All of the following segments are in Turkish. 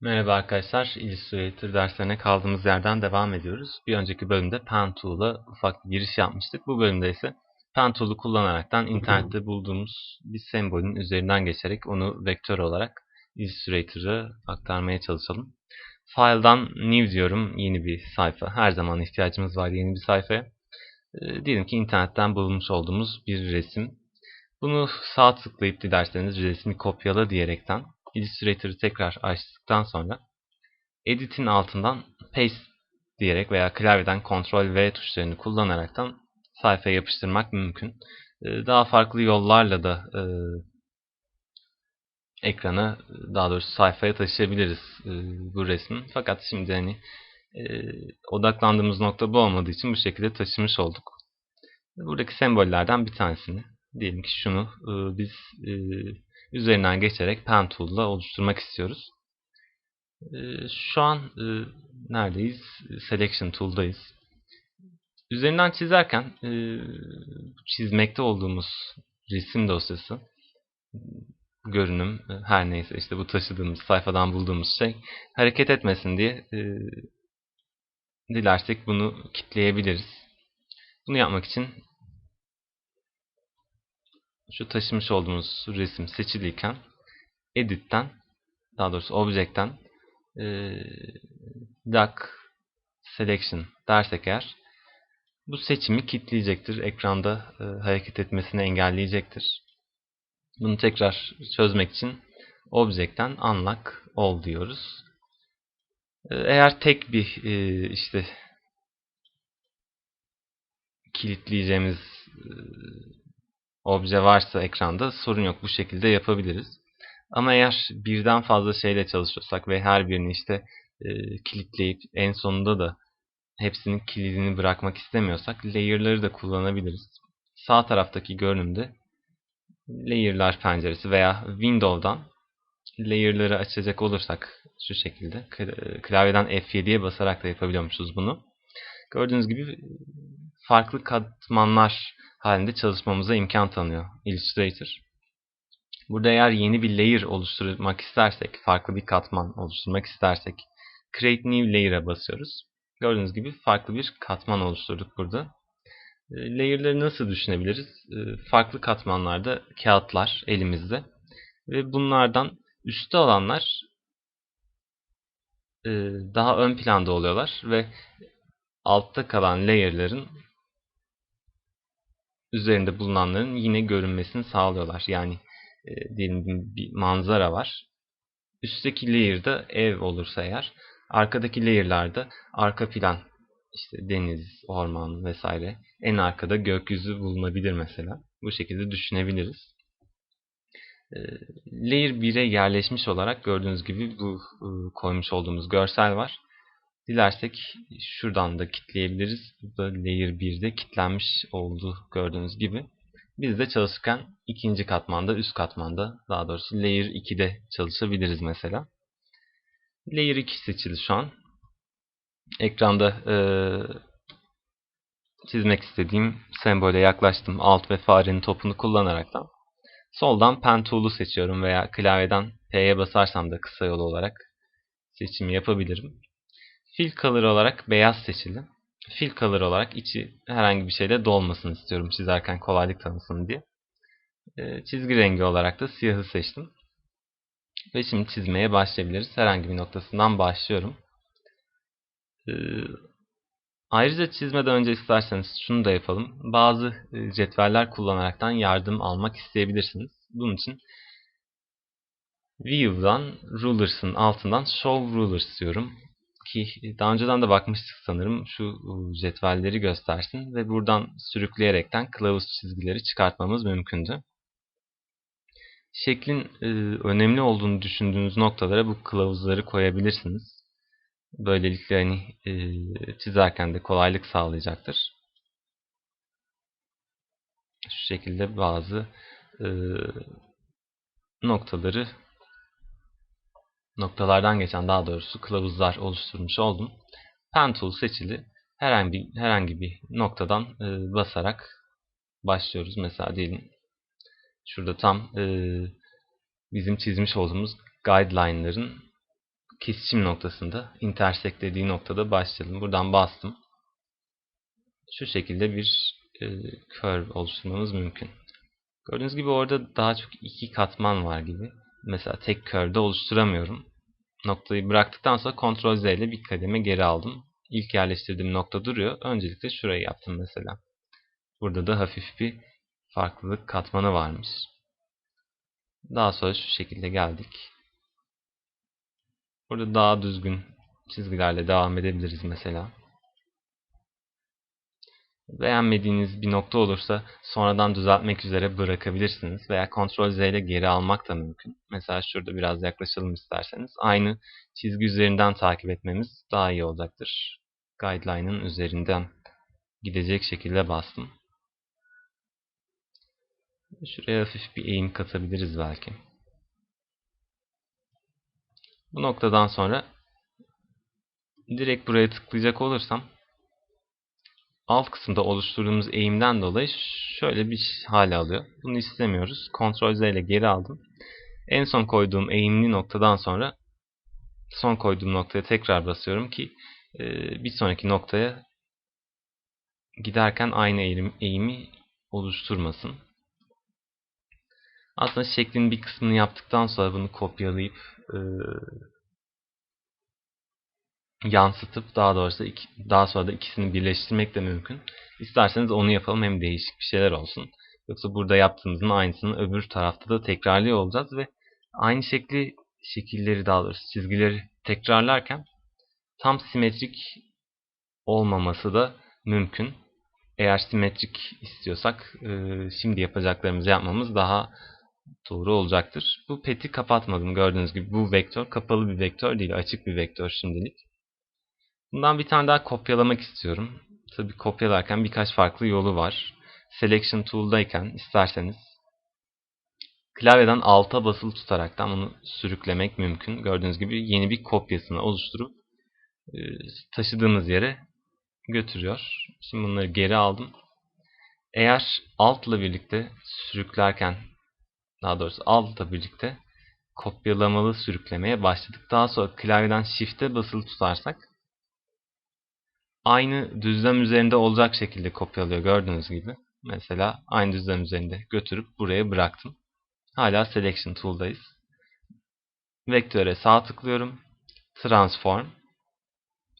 Merhaba arkadaşlar, Illustrator derslerine kaldığımız yerden devam ediyoruz. Bir önceki bölümde Pen Tool'a ufak bir giriş yapmıştık. Bu bölümde ise Pen Tool'u kullanaraktan internette bulduğumuz bir sembolün üzerinden geçerek onu vektör olarak Illustrator'a aktarmaya çalışalım. File'dan New diyorum, yeni bir sayfa. Her zaman ihtiyacımız var yeni bir sayfaya. E, diyelim ki internetten bulmuş olduğumuz bir resim. Bunu sağ tıklayıp dilerseniz resmi kopyala diyerekten Illustrator'ı tekrar açtıktan sonra Edit'in altından Paste diyerek veya klavyeden Ctrl V tuşlarını kullanaraktan sayfaya yapıştırmak mümkün. Ee, daha farklı yollarla da e, ekrana, daha doğrusu sayfaya taşıyabiliriz e, bu resmi. Fakat şimdi hani e, odaklandığımız nokta bu olmadığı için bu şekilde taşımış olduk. Buradaki sembollerden bir tanesini, diyelim ki şunu biz üzerinden geçerek Pen Tool'la oluşturmak istiyoruz. Ee, şu an e, neredeyiz? Selection Tool'dayız. Üzerinden çizerken e, çizmekte olduğumuz resim dosyası görünüm e, her neyse işte bu taşıdığımız sayfadan bulduğumuz şey hareket etmesin diye dilersek bunu kitleyebiliriz. Bunu yapmak için şu taşımış olduğumuz resim seçiliyken Edit'ten daha doğrusu Object'ten e, Duck Selection dersek eğer bu seçimi kilitleyecektir. Ekranda e, hareket etmesini engelleyecektir. Bunu tekrar çözmek için Object'ten Unlock All diyoruz. E, eğer tek bir e, işte kilitleyeceğimiz e, obje varsa ekranda sorun yok. Bu şekilde yapabiliriz. Ama eğer birden fazla şeyle çalışıyorsak ve her birini işte e, kilitleyip en sonunda da hepsinin kilidini bırakmak istemiyorsak layer'ları da kullanabiliriz. Sağ taraftaki görünümde layer'lar penceresi veya window'dan layer'ları açacak olursak şu şekilde klavyeden F7'ye basarak da yapabiliyormuşuz bunu. Gördüğünüz gibi farklı katmanlar halinde çalışmamıza imkan tanıyor Illustrator. Burada eğer yeni bir layer oluşturmak istersek, farklı bir katman oluşturmak istersek Create New Layer'a basıyoruz. Gördüğünüz gibi farklı bir katman oluşturduk burada. E, layer'ları nasıl düşünebiliriz? E, farklı katmanlarda kağıtlar elimizde ve bunlardan üstte olanlar e, daha ön planda oluyorlar ve altta kalan layer'ların üzerinde bulunanların yine görünmesini sağlıyorlar. Yani e, diyelim bir manzara var. Üstteki layer'da ev olursa eğer arkadaki layer'larda arka plan işte deniz, orman vesaire en arkada gökyüzü bulunabilir mesela. Bu şekilde düşünebiliriz. E, layer 1'e yerleşmiş olarak gördüğünüz gibi bu e, koymuş olduğumuz görsel var. Dilersek şuradan da kitleyebiliriz. Burada layer 1'de kitlenmiş oldu gördüğünüz gibi. Biz de çalışırken ikinci katmanda, üst katmanda daha doğrusu layer 2'de çalışabiliriz mesela. Layer 2 seçili şu an. Ekranda e, çizmek istediğim sembole yaklaştım. Alt ve farenin topunu kullanaraktan. Soldan Pen Tool'u seçiyorum veya klavyeden P'ye basarsam da kısa yol olarak seçimi yapabilirim. Fill color olarak beyaz seçili. Fill color olarak içi herhangi bir şeyle dolmasını istiyorum çizerken kolaylık tanısın diye. Ee, çizgi rengi olarak da siyahı seçtim. Ve şimdi çizmeye başlayabiliriz. Herhangi bir noktasından başlıyorum. Ee, ayrıca çizmeden önce isterseniz şunu da yapalım. Bazı e, cetveller kullanaraktan yardım almak isteyebilirsiniz. Bunun için View'dan Rulers'ın altından Show Rulers diyorum ki daha önceden de bakmıştık sanırım şu cetvelleri göstersin ve buradan sürükleyerekten kılavuz çizgileri çıkartmamız mümkündü. Şeklin e, önemli olduğunu düşündüğünüz noktalara bu kılavuzları koyabilirsiniz. Böylelikle hani e, çizerken de kolaylık sağlayacaktır. Şu şekilde bazı noktaları noktalardan geçen daha doğrusu kılavuzlar oluşturmuş oldum. Pen Tool seçili. Herhangi, herhangi bir noktadan e, basarak başlıyoruz. Mesela diyelim şurada tam e, bizim çizmiş olduğumuz guideline'ların kesişim noktasında, intersect noktada başlayalım. Buradan bastım. Şu şekilde bir e, curve oluşturmamız mümkün. Gördüğünüz gibi orada daha çok iki katman var gibi. Mesela tek curve'de oluşturamıyorum. Noktayı bıraktıktan sonra Ctrl Z ile bir kademe geri aldım. İlk yerleştirdiğim nokta duruyor. Öncelikle şurayı yaptım mesela. Burada da hafif bir farklılık katmanı varmış. Daha sonra şu şekilde geldik. Burada daha düzgün çizgilerle devam edebiliriz mesela. Beğenmediğiniz bir nokta olursa sonradan düzeltmek üzere bırakabilirsiniz veya Ctrl Z ile geri almak da mümkün. Mesela şurada biraz yaklaşalım isterseniz. Aynı çizgi üzerinden takip etmemiz daha iyi olacaktır. Guideline'ın üzerinden gidecek şekilde bastım. Şuraya hafif bir eğim katabiliriz belki. Bu noktadan sonra direkt buraya tıklayacak olursam alt kısımda oluşturduğumuz eğimden dolayı şöyle bir hale alıyor. Bunu istemiyoruz. Ctrl Z ile geri aldım. En son koyduğum eğimli noktadan sonra son koyduğum noktaya tekrar basıyorum ki e, bir sonraki noktaya giderken aynı eğim, eğimi oluşturmasın. Aslında şeklin bir kısmını yaptıktan sonra bunu kopyalayıp e, yansıtıp daha doğrusu iki, daha sonra da ikisini birleştirmek de mümkün. İsterseniz onu yapalım hem değişik bir şeyler olsun. Yoksa burada yaptığımızın aynısını öbür tarafta da tekrarlıyor olacağız ve aynı şekli şekilleri daha doğrusu çizgileri tekrarlarken tam simetrik olmaması da mümkün. Eğer simetrik istiyorsak e, şimdi yapacaklarımızı yapmamız daha doğru olacaktır. Bu peti kapatmadım gördüğünüz gibi. Bu vektör kapalı bir vektör değil açık bir vektör şimdilik. Bundan bir tane daha kopyalamak istiyorum. Tabi kopyalarken birkaç farklı yolu var. Selection Tool'dayken isterseniz klavyeden alta basılı tutaraktan bunu sürüklemek mümkün. Gördüğünüz gibi yeni bir kopyasını oluşturup e, taşıdığımız yere götürüyor. Şimdi bunları geri aldım. Eğer altla birlikte sürüklerken daha doğrusu altla birlikte kopyalamalı sürüklemeye başladık. Daha sonra klavyeden shift'e basılı tutarsak aynı düzlem üzerinde olacak şekilde kopyalıyor gördüğünüz gibi. Mesela aynı düzlem üzerinde götürüp buraya bıraktım. Hala Selection Tool'dayız. Vektöre sağ tıklıyorum. Transform.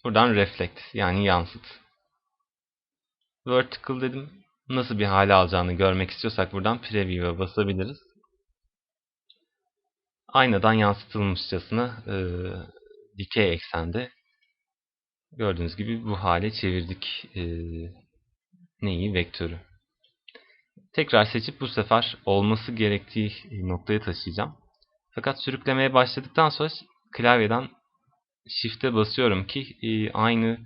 Buradan Reflect yani yansıt. Vertical dedim. Nasıl bir hale alacağını görmek istiyorsak buradan Preview'a basabiliriz. Aynadan yansıtılmışçasına e, dikey eksende Gördüğünüz gibi bu hale çevirdik e, neyi? Vektörü. Tekrar seçip bu sefer olması gerektiği noktaya taşıyacağım. Fakat sürüklemeye başladıktan sonra klavyeden Shift'e basıyorum ki e, aynı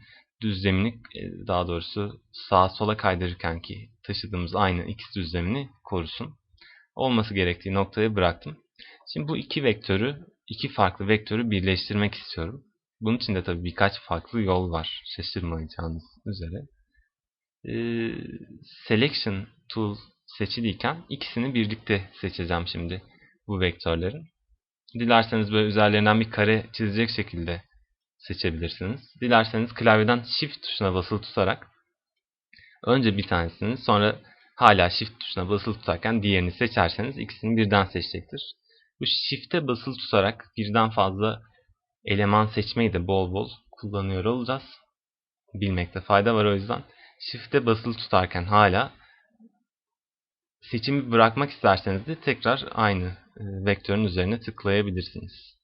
düzlemini e, daha doğrusu sağa sola kaydırırken ki taşıdığımız aynı x düzlemini korusun. Olması gerektiği noktaya bıraktım. Şimdi bu iki vektörü, iki farklı vektörü birleştirmek istiyorum. Bunun için de tabii birkaç farklı yol var. Şaşırmayacağınız üzere. Ee, selection tool seçiliyken ikisini birlikte seçeceğim şimdi bu vektörlerin. Dilerseniz böyle üzerlerinden bir kare çizecek şekilde seçebilirsiniz. Dilerseniz klavyeden shift tuşuna basılı tutarak önce bir tanesini sonra hala shift tuşuna basılı tutarken diğerini seçerseniz ikisini birden seçecektir. Bu shift'e basılı tutarak birden fazla eleman seçmeyi de bol bol kullanıyor olacağız. Bilmekte fayda var o yüzden. Shift'e basılı tutarken hala seçimi bırakmak isterseniz de tekrar aynı e, vektörün üzerine tıklayabilirsiniz.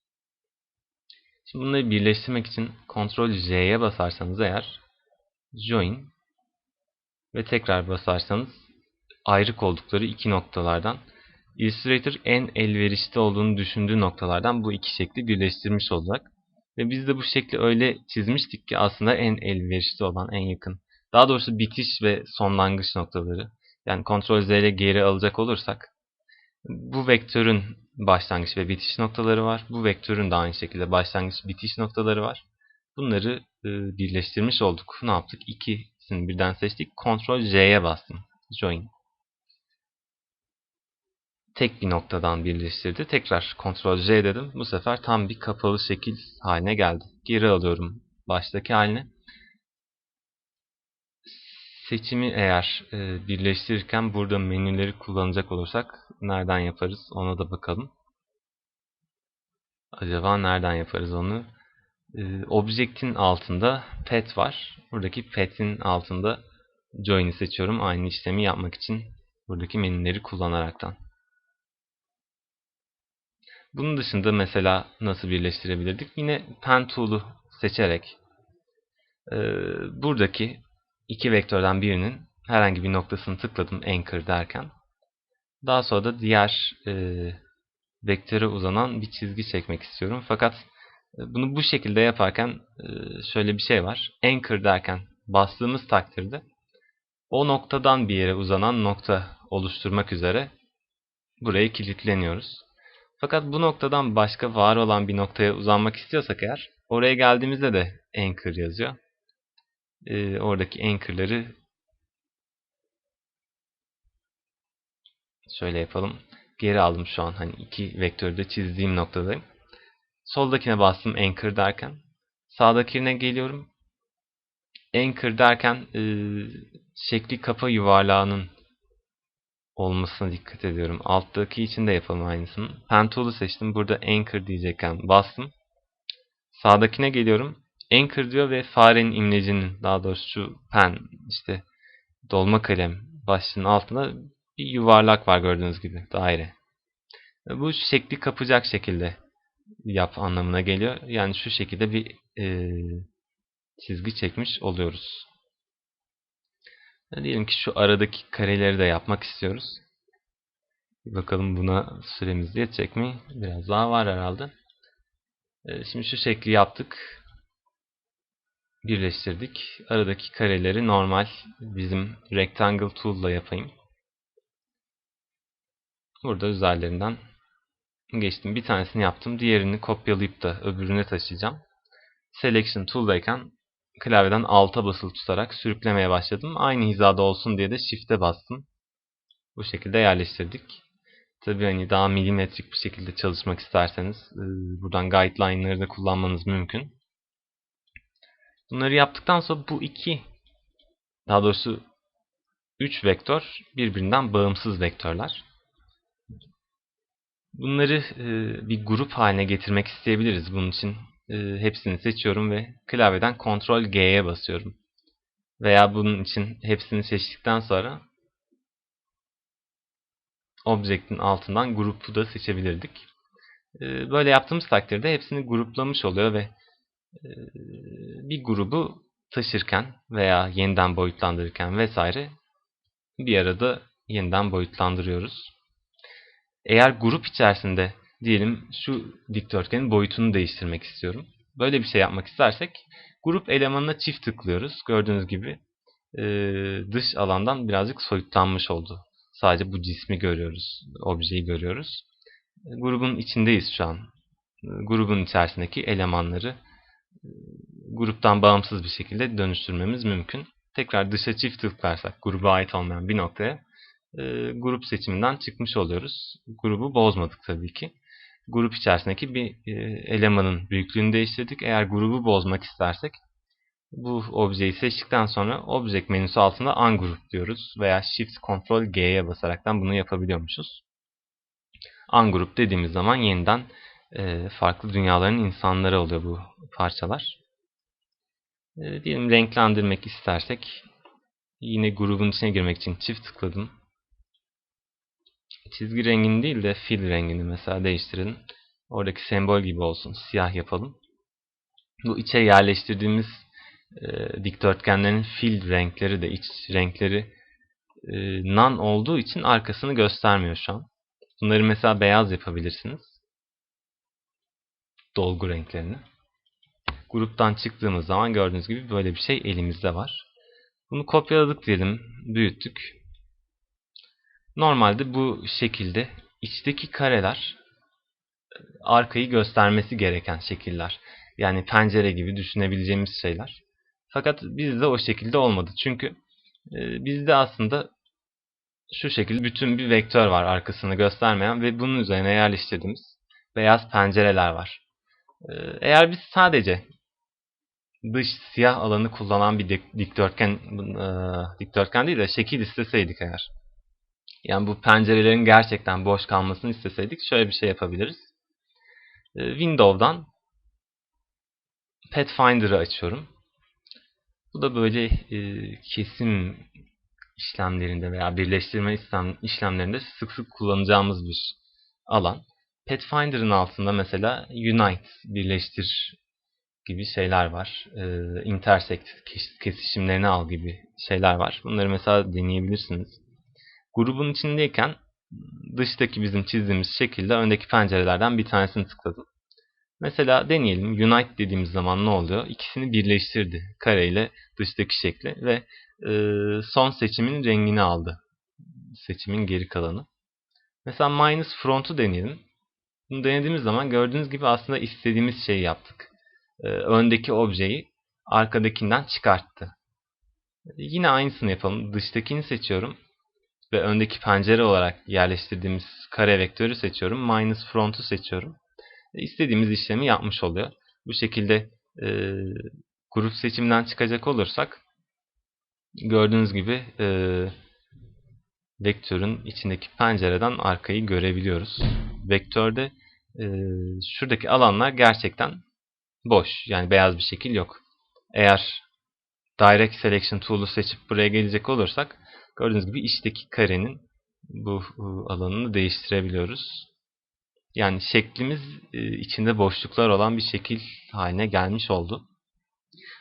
Şimdi bunları birleştirmek için Ctrl J'ye basarsanız eğer Join ve tekrar basarsanız ayrık oldukları iki noktalardan Illustrator en elverişli olduğunu düşündüğü noktalardan bu iki şekli birleştirmiş olacak. Ve biz de bu şekli öyle çizmiştik ki aslında en elverişli olan, en yakın. Daha doğrusu bitiş ve sonlangıç noktaları. Yani Ctrl Z ile geri alacak olursak bu vektörün başlangıç ve bitiş noktaları var. Bu vektörün de aynı şekilde başlangıç bitiş noktaları var. Bunları e, birleştirmiş olduk. Ne yaptık? İkisini birden seçtik. Ctrl J'ye bastım. Join. Tek bir noktadan birleştirdi. Tekrar Ctrl J dedim. Bu sefer tam bir kapalı şekil haline geldi. Geri alıyorum baştaki haline. Seçimi eğer e, birleştirirken burada menüleri kullanacak olursak nereden yaparız ona da bakalım. Acaba nereden yaparız onu? E, Object'in altında Pet var. Buradaki Pet'in altında Join'i seçiyorum. Aynı işlemi yapmak için buradaki menüleri kullanaraktan. Bunun dışında mesela nasıl birleştirebilirdik? Yine Pen Tool'u seçerek e, buradaki iki vektörden birinin herhangi bir noktasını tıkladım Anchor derken. Daha sonra da diğer e, vektöre uzanan bir çizgi çekmek istiyorum. Fakat bunu bu şekilde yaparken şöyle bir şey var. Anchor derken bastığımız takdirde o noktadan bir yere uzanan nokta oluşturmak üzere burayı kilitleniyoruz. Fakat bu noktadan başka var olan bir noktaya uzanmak istiyorsak eğer oraya geldiğimizde de anchor yazıyor. Ee, oradaki anchor'ları şöyle yapalım. Geri aldım şu an. Hani iki vektörü de çizdiğim noktadayım. Soldakine bastım anchor derken. Sağdakine geliyorum. Anchor derken e, şekli kafa yuvarlağının olmasına dikkat ediyorum. Alttaki için de yapalım aynısını. Pen tool'u seçtim. Burada anchor diyecekken bastım. Sağdakine geliyorum. Anchor diyor ve farenin imlecinin daha doğrusu şu pen işte dolma kalem başlığının altında bir yuvarlak var gördüğünüz gibi daire. Bu şekli kapacak şekilde yap anlamına geliyor. Yani şu şekilde bir e, çizgi çekmiş oluyoruz. Diyelim ki şu aradaki kareleri de yapmak istiyoruz. Bir bakalım buna süremiz yetecek mi? Biraz daha var herhalde. Ee, şimdi şu şekli yaptık. Birleştirdik. Aradaki kareleri normal bizim rectangle tool ile yapayım. Burada üzerlerinden geçtim. Bir tanesini yaptım. Diğerini kopyalayıp da öbürüne taşıyacağım. Selection tool'dayken klavyeden alta basılı tutarak sürüklemeye başladım. Aynı hizada olsun diye de shift'e bastım. Bu şekilde yerleştirdik. Tabi hani daha milimetrik bir şekilde çalışmak isterseniz e, buradan guideline'ları da kullanmanız mümkün. Bunları yaptıktan sonra bu iki daha doğrusu 3 vektör birbirinden bağımsız vektörler. Bunları e, bir grup haline getirmek isteyebiliriz. Bunun için e, hepsini seçiyorum ve klavyeden Ctrl G'ye basıyorum. Veya bunun için hepsini seçtikten sonra Object'in altından grupu da seçebilirdik. E, böyle yaptığımız takdirde hepsini gruplamış oluyor ve e, bir grubu taşırken veya yeniden boyutlandırırken vesaire bir arada yeniden boyutlandırıyoruz. Eğer grup içerisinde diyelim şu dikdörtgenin boyutunu değiştirmek istiyorum. Böyle bir şey yapmak istersek grup elemanına çift tıklıyoruz. Gördüğünüz gibi e, dış alandan birazcık soyutlanmış oldu. Sadece bu cismi görüyoruz, objeyi görüyoruz. E, grubun içindeyiz şu an. E, grubun içerisindeki elemanları gruptan bağımsız bir şekilde dönüştürmemiz mümkün. Tekrar dışa çift tıklarsak gruba ait olmayan bir noktaya grup seçiminden çıkmış oluyoruz. Grubu bozmadık tabii ki grup içerisindeki bir e, elemanın büyüklüğünü değiştirdik. Eğer grubu bozmak istersek bu objeyi seçtikten sonra Object menüsü altında ungroup diyoruz veya Shift Ctrl G'ye basaraktan bunu yapabiliyormuşuz. Ungroup dediğimiz zaman yeniden e, farklı dünyaların insanları oluyor bu parçalar. E, diyelim renklendirmek istersek yine grubun içine girmek için çift tıkladım çizgi rengini değil de fil rengini mesela değiştirelim. Oradaki sembol gibi olsun. Siyah yapalım. Bu içe yerleştirdiğimiz e, dikdörtgenlerin fil renkleri de iç renkleri e, nan olduğu için arkasını göstermiyor şu an. Bunları mesela beyaz yapabilirsiniz. Dolgu renklerini. Gruptan çıktığımız zaman gördüğünüz gibi böyle bir şey elimizde var. Bunu kopyaladık diyelim, büyüttük. Normalde bu şekilde içteki kareler e, arkayı göstermesi gereken şekiller. Yani pencere gibi düşünebileceğimiz şeyler. Fakat bizde o şekilde olmadı. Çünkü e, bizde aslında şu şekilde bütün bir vektör var arkasını göstermeyen ve bunun üzerine yerleştirdiğimiz beyaz pencereler var. Ee, eğer biz sadece dış siyah alanı kullanan bir dik- dikdörtgen e, dikdörtgen değil de şekil isteseydik eğer. Yani bu pencerelerin gerçekten boş kalmasını isteseydik şöyle bir şey yapabiliriz. Ee, Windows'dan Pathfinder'ı açıyorum. Bu da böyle e, kesim işlemlerinde veya birleştirme işlem, işlemlerinde sık sık kullanacağımız bir alan. Pathfinder'ın altında mesela Unite, birleştir gibi şeyler var. E, intersect, kes- kesişimlerini al gibi şeyler var. Bunları mesela deneyebilirsiniz. Grubun içindeyken dıştaki bizim çizdiğimiz şekilde öndeki pencerelerden bir tanesini tıkladım. Mesela deneyelim. Unite dediğimiz zaman ne oluyor? İkisini birleştirdi. Kare ile dıştaki şekli ve e, son seçimin rengini aldı. Seçimin geri kalanı. Mesela minus front'u deneyelim. Bunu denediğimiz zaman gördüğünüz gibi aslında istediğimiz şeyi yaptık. E, öndeki objeyi arkadakinden çıkarttı. Yine aynısını yapalım. Dıştakini seçiyorum ve öndeki pencere olarak yerleştirdiğimiz kare vektörü seçiyorum. Minus front'u seçiyorum. E, istediğimiz işlemi yapmış oluyor. Bu şekilde e, grup seçimden çıkacak olursak gördüğünüz gibi e, vektörün içindeki pencereden arkayı görebiliyoruz. Vektörde e, şuradaki alanlar gerçekten boş. Yani beyaz bir şekil yok. Eğer Direct Selection Tool'u seçip buraya gelecek olursak gördüğünüz gibi içteki karenin bu e, alanını değiştirebiliyoruz. Yani şeklimiz e, içinde boşluklar olan bir şekil haline gelmiş oldu.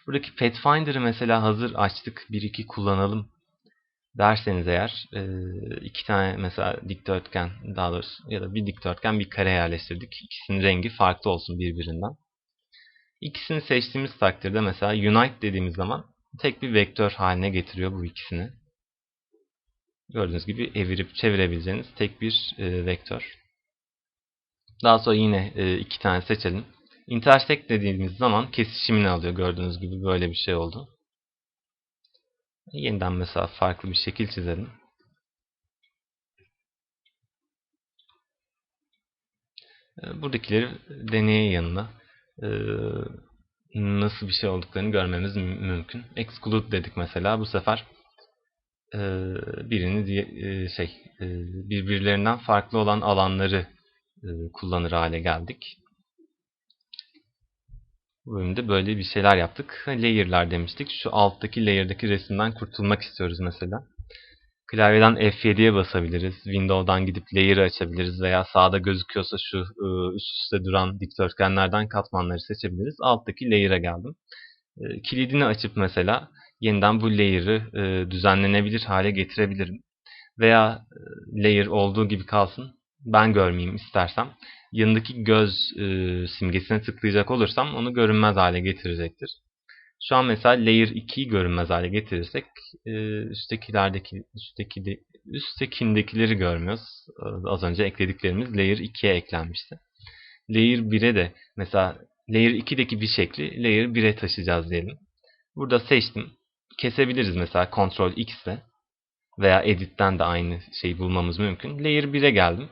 Buradaki Pathfinder'ı mesela hazır açtık, bir iki kullanalım derseniz eğer e, iki tane mesela dikdörtgen daha doğrusu ya da bir dikdörtgen bir kare yerleştirdik. İkisinin rengi farklı olsun birbirinden. İkisini seçtiğimiz takdirde mesela unite dediğimiz zaman tek bir vektör haline getiriyor bu ikisini. Gördüğünüz gibi evirip çevirebileceğiniz tek bir e, vektör. Daha sonra yine e, iki tane seçelim. Intersect dediğimiz zaman kesişimini alıyor. Gördüğünüz gibi böyle bir şey oldu. Yeniden mesela farklı bir şekil çizelim. E, buradakileri deneye yanına e, nasıl bir şey olduklarını görmemiz mümkün. Exclude dedik mesela. Bu sefer birini şey birbirlerinden farklı olan alanları kullanır hale geldik. Bu bölümde böyle bir şeyler yaptık. Layer'lar demiştik. Şu alttaki layer'daki resimden kurtulmak istiyoruz mesela. Klavyeden F7'ye basabiliriz. Windows'dan gidip layer'ı açabiliriz veya sağda gözüküyorsa şu üst üste duran dikdörtgenlerden katmanları seçebiliriz. Alttaki layer'a geldim. Kilidini açıp mesela yeniden bu layer'ı düzenlenebilir hale getirebilirim. Veya layer olduğu gibi kalsın ben görmeyeyim istersem yanındaki göz e, simgesine tıklayacak olursam onu görünmez hale getirecektir. Şu an mesela layer 2'yi görünmez hale getirirsek e, üsttekilerdeki üstteki de, üsttekindekileri görmüyoruz. Az önce eklediklerimiz layer 2'ye eklenmişti. Layer 1'e de mesela layer 2'deki bir şekli layer 1'e taşıyacağız diyelim. Burada seçtim. Kesebiliriz mesela Ctrl X ile veya Edit'ten de aynı şeyi bulmamız mümkün. Layer 1'e geldim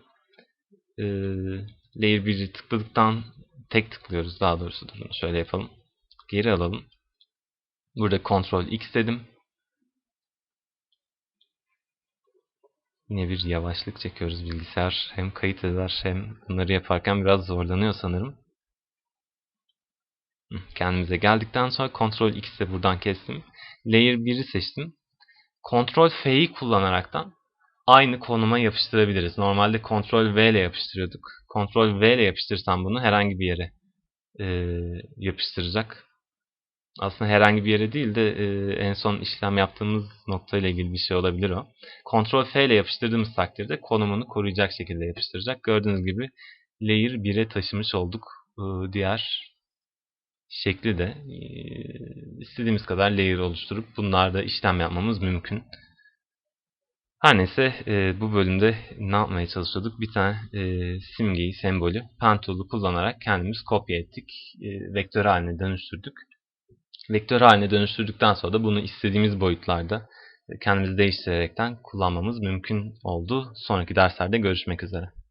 e, layer 1'i tıkladıktan tek tıklıyoruz daha doğrusu durun şöyle yapalım. Geri alalım. Burada Ctrl X dedim. Yine bir yavaşlık çekiyoruz bilgisayar. Hem kayıt eder hem bunları yaparken biraz zorlanıyor sanırım. Kendimize geldikten sonra Ctrl X'e buradan kestim. Layer 1'i seçtim. Ctrl F'yi kullanaraktan aynı konuma yapıştırabiliriz. Normalde Ctrl V ile yapıştırıyorduk. Ctrl V ile yapıştırsam bunu herhangi bir yere e, yapıştıracak. Aslında herhangi bir yere değil de e, en son işlem yaptığımız nokta ile ilgili bir şey olabilir o. Ctrl F ile yapıştırdığımız takdirde konumunu koruyacak şekilde yapıştıracak. Gördüğünüz gibi layer 1'e taşımış olduk. E, diğer şekli de e, istediğimiz kadar layer oluşturup bunlarda işlem yapmamız mümkün. Her neyse e, bu bölümde ne yapmaya çalışıyorduk? Bir tane e, simgeyi, sembolü pen tool'u kullanarak kendimiz kopya ettik. Vektör haline dönüştürdük. Vektör haline dönüştürdükten sonra da bunu istediğimiz boyutlarda kendimizi değiştirerekten kullanmamız mümkün oldu. Sonraki derslerde görüşmek üzere.